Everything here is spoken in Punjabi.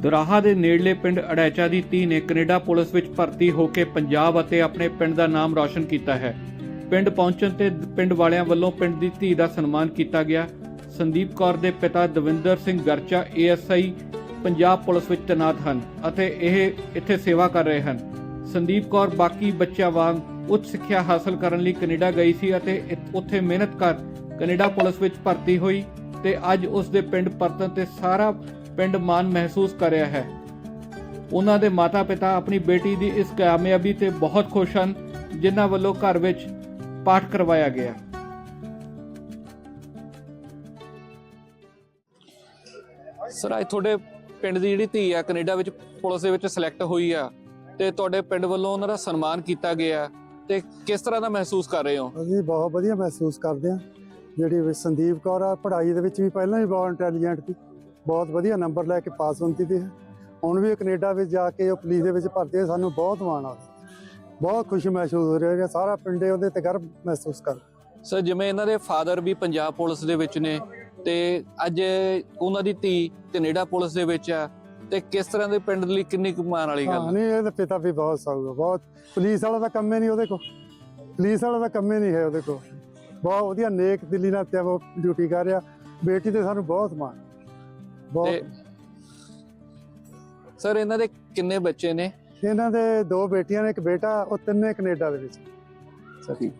ਦਰਾਹਾ ਦੇ ਨੇੜਲੇ ਪਿੰਡ ਅੜੈਚਾ ਦੀ ਧੀ ਨੇ ਕੈਨੇਡਾ ਪੁਲਿਸ ਵਿੱਚ ਭਰਤੀ ਹੋ ਕੇ ਪੰਜਾਬ ਅਤੇ ਆਪਣੇ ਪਿੰਡ ਦਾ ਨਾਮ ਰੌਸ਼ਨ ਕੀਤਾ ਹੈ। ਪਿੰਡ ਪਹੁੰਚਣ ਤੇ ਪਿੰਡ ਵਾਲਿਆਂ ਵੱਲੋਂ ਪਿੰਡ ਦੀ ਧੀ ਦਾ ਸਨਮਾਨ ਕੀਤਾ ਗਿਆ। ਸੰਦੀਪ ਕੌਰ ਦੇ ਪਿਤਾ ਦਵਿੰਦਰ ਸਿੰਘ ਗਰਚਾ ਏਐਸਆਈ ਪੰਜਾਬ ਪੁਲਿਸ ਵਿੱਚ ਤੈਨਾਤ ਹਨ ਅਤੇ ਇਹ ਇੱਥੇ ਸੇਵਾ ਕਰ ਰਹੇ ਹਨ। ਸੰਦੀਪ ਕੌਰ ਬਾਕੀ ਬੱਚਿਆਂ ਵਾਂਗ ਉੱਚ ਸਿੱਖਿਆ ਹਾਸਲ ਕਰਨ ਲਈ ਕੈਨੇਡਾ ਗਈ ਸੀ ਅਤੇ ਉੱਥੇ ਮਿਹਨਤ ਕਰ ਕੈਨੇਡਾ ਪੁਲਿਸ ਵਿੱਚ ਭਰਤੀ ਹੋਈ ਤੇ ਅੱਜ ਉਸ ਦੇ ਪਿੰਡ ਪਰਤਨ ਤੇ ਸਾਰਾ ਪਿੰਡ ਮਾਣ ਮਹਿਸੂਸ ਕਰ ਰਿਹਾ ਹੈ। ਉਹਨਾਂ ਦੇ ਮਾਤਾ-ਪਿਤਾ ਆਪਣੀ ਬੇਟੀ ਦੀ ਇਸ ਕਾਮਯਾਬੀ ਤੇ ਬਹੁਤ ਖੁਸ਼ ਹਨ ਜਿਨ੍ਹਾਂ ਵੱਲੋਂ ਘਰ ਵਿੱਚ ਪਾਠ ਕਰਵਾਇਆ ਗਿਆ। ਸਰ ਅੱਜ ਤੁਹਾਡੇ ਪਿੰਡ ਦੀ ਜਿਹੜੀ ਧੀ ਆ ਕੈਨੇਡਾ ਵਿੱਚ ਪੁਲਿਸ ਦੇ ਵਿੱਚ ਸਿਲੈਕਟ ਹੋਈ ਆ ਤੇ ਤੁਹਾਡੇ ਪਿੰਡ ਵੱਲੋਂ ਉਹਨਾਂ ਦਾ ਸਨਮਾਨ ਕੀਤਾ ਗਿਆ ਤੇ ਕਿਸ ਤਰ੍ਹਾਂ ਦਾ ਮਹਿਸੂਸ ਕਰ ਰਹੇ ਹੋ? ਅਸੀਂ ਬਹੁਤ ਵਧੀਆ ਮਹਿਸੂਸ ਕਰਦੇ ਹਾਂ। ਜਿਹੜੀ ਸੰਦੀਪ ਕੌਰ ਆ ਪੜ੍ਹਾਈ ਦੇ ਵਿੱਚ ਵੀ ਪਹਿਲਾਂ ਹੀ ਬਹੁਤ ਇੰਟੈਲੀਜੈਂਟ ਸੀ। ਬਹੁਤ ਵਧੀਆ ਨੰਬਰ ਲੈ ਕੇ ਪਾਸ ਹੁੰਦੀ ਸੀ। ਹੁਣ ਵੀ ਕੈਨੇਡਾ ਵਿੱਚ ਜਾ ਕੇ ਉਹ ਪੁਲਿਸ ਦੇ ਵਿੱਚ ਭਰਤੀ ਹੈ ਸਾਨੂੰ ਬਹੁਤ ਮਾਣ ਆ। ਬਹੁਤ ਖੁਸ਼ੀ ਮਹਿਸੂਸ ਹੋ ਰਹੀ ਹੈ। ਸਾਰਾ ਪਿੰਡ ਉਹਦੇ ਤੇ ਗਰਵ ਮਹਿਸੂਸ ਕਰ ਸਰ ਜਿਵੇਂ ਇਹਨਾਂ ਦੇ ਫਾਦਰ ਵੀ ਪੰਜਾਬ ਪੁਲਿਸ ਦੇ ਵਿੱਚ ਨੇ ਤੇ ਅੱਜ ਉਹਨਾਂ ਦੀ ਧੀ ਕੈਨੇਡਾ ਪੁਲਿਸ ਦੇ ਵਿੱਚ ਆ ਤੇ ਕਿਸ ਤਰ੍ਹਾਂ ਦੇ ਪਿੰਡ ਲਈ ਕਿੰਨੀ ਕੁ ਮਾਣ ਵਾਲੀ ਹਾਂ ਗੱਲ ਨਹੀਂ ਇਹਦੇ ਪਿਤਾ ਵੀ ਬਹੁਤ ਸਾਊਗਾ ਬਹੁਤ। ਪੁਲਿਸ ਵਾਲਾ ਦਾ ਕੰਮ ਹੀ ਨਹੀਂ ਉਹਦੇ ਕੋਲ। ਪੁਲਿਸ ਵਾਲਾ ਦਾ ਕੰਮ ਹੀ ਨਹੀਂ ਹੈ ਉਹਦੇ ਕੋਲ। ਬਹੁਤ ਵਧੀਆ ਨੇਕ ਦਿਲੀ ਨਾਲ ਤੇ ਉਹ ਡਿਊਟੀ ਕਰ ਰਿਹਾ। ਬੇਟੀ ਤੇ ਸਾਨੂੰ ਬਹੁਤ ਮਾਣ। ਤੇ ਬਹੁਤ ਸਰ ਇਹਨਾਂ ਦੇ ਕਿੰਨੇ ਬੱਚੇ ਨੇ? ਇਹਨਾਂ ਦੇ ਦੋ ਬੇਟੀਆਂ ਨੇ ਇੱਕ ਬੇਟਾ ਉਹ ਤਿੰਨੇ ਕੈਨੇਡਾ ਦੇ ਵਿੱਚ। ਠੀਕ।